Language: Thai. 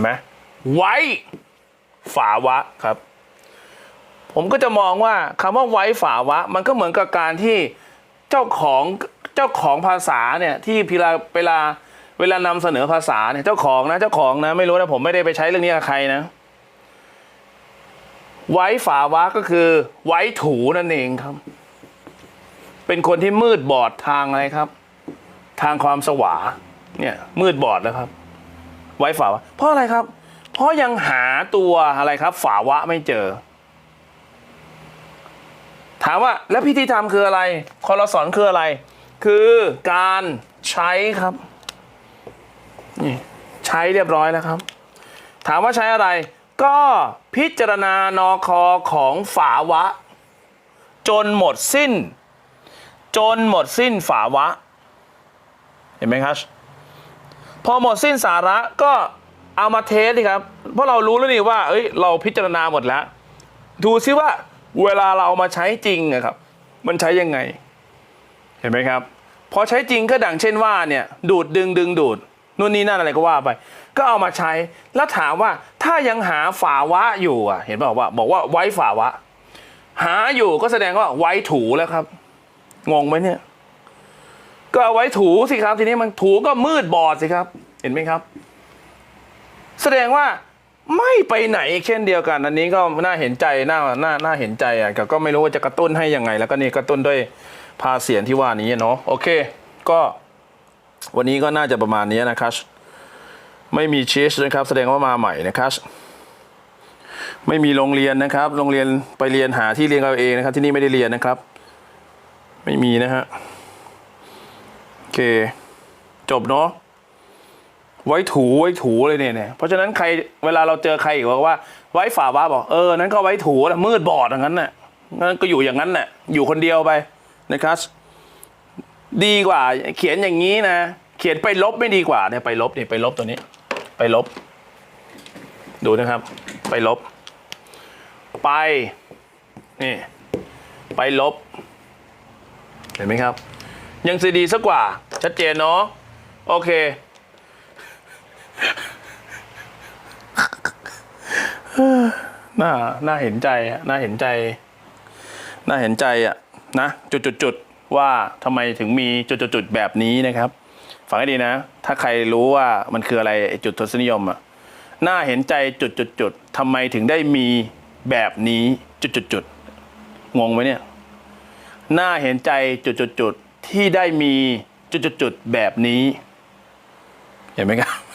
ห็นไหมไว้ ฝาวะครับ ผมก็จะมองว่าคำว่าไว้ฝาวะ มันก็เหมือนกับการที่เจ้าของเจ้าของภาษาเนี่ยที่เวลาเวลาเวลานำเสนอภาษาเนี่ยเจ้าของนะเจ้าของนะไม่รู้นะผมไม่ได้ไปใช้เรื่องนี้กับใครนะ ไว้ฝาวะก็คือ ไว้ถูนั่นเองครับ เป็นคนที่มืดบอดทางอะไรครับ ทางความสว่างเนี่ยมืดบอดแล้วครับ ไว้ฝาวะเพราะอะไรครับ เพราะยังหาตัวอะไรครับ ฝาวะไม่เจอ ถามว่าแล้วพิธีธรรมคืออะไรคอรสอนคืออะไร คือการใช้ครับนี่ใช้เรียบร้อยแล้วครับ ถามว่าใช้อะไร ก็พิจารณานอคอของฝาวะ จนหมดสิ้น จนหมดสิ้นฝาวะ เห็นไหมครับ พอหมดสิ้นสาระก็เอามาเทสดิครับ เพราะเรารู้แล้วนี่ว่าเอ้ยเราพิจารณาหมดแล้ว ดูซิว่าเวลาเราเอามาใช้จริงอะครับ มันใช้ยังไง เห็นไหมครับ พอใช้จริงก็ดังเช่นว่าเนี่ยดูดดึงดึงดูดนู่นนี่นั่นอะไรก็ว่าไป ก็เอามาใช้แล้วถามว่าถ้ายังหาฝาวะอยู่อะ เห็นบอกว่า บอกว่าไว้ฝาวะ หาอยู่ก็แสดงว่าไว้ถูแล้วครับ งงไหมเนี่ย ก็เอาไว้ถูสิครับ ทีนี้มันถูก็มืดบอดสิครับ เห็นไหมครับ แสดงว่าไม่ไปไหนเช่นเดียวกัน อันนี้ก็น่าเห็นใจน่าน่าน่าเห็นใจอะแต่ก็ไม่รู้ว่าจะกระตุ้นให้ยังไง แล้วก็นี่กระตุ้นด้วยพาเสียงที่ว่านี้เนาะโอเค ก็ วันนี้ก็น่าจะประมาณนี้นะครับไม่มีเชสนะครับ แสดงว่ามาใหม่นะครับไม่มีโรงเรียนนะครับ โรงเรียนไปเรียนหาที่เรียนเอาเองนะครับ ที่นี่ไม่ได้เรียนนะครับ ไม่มีนะฮะ เค จบเนาะไว้ถูไว้ถูเลยเนี่ยเนี่ย เพราะฉะนั้นใครเวลาเราเจอใครอีกบอกว่า ไว้ฝ่าบ้าบอกเออนั้นก็ไว้ถูนะมืดบอดอย่างนั้นน่ะงั้นก็อยู่อย่างนั้นน่ะอยู่คนเดียวไปนะครับดีกว่า เขียนอย่างนี้นะ เขียนไปลบไม่ดีกว่าเนี่ยไปลบเนี่ยไปลบตัวนี้ ไปลบ ดูนะครับ ไปลบ ไปนี่ไปลบ เห็นไหมครับ ยังซีดีสักกว่า ชัดเจนเนาะโอเค น่า น่าเห็นใจอะน่าเห็นใจ น่าเห็นใจอะนะ จุดจุดจุดว่าทำไมถึงมีจุดจุดจุดแบบนี้นะครับ ฟังให้ดีนะ ถ้าใครรู้ว่ามันคืออะไรจุดทศนิยมอะ น่าเห็นใจจุดจุดจุดทำไมถึงได้มีแบบนี้จุดจุดจุดงงไหมเนี่ย น่าเห็นใจจุดจุดจุด ที่ได้มีจุดๆแบบนี้ เห็นไหมครับ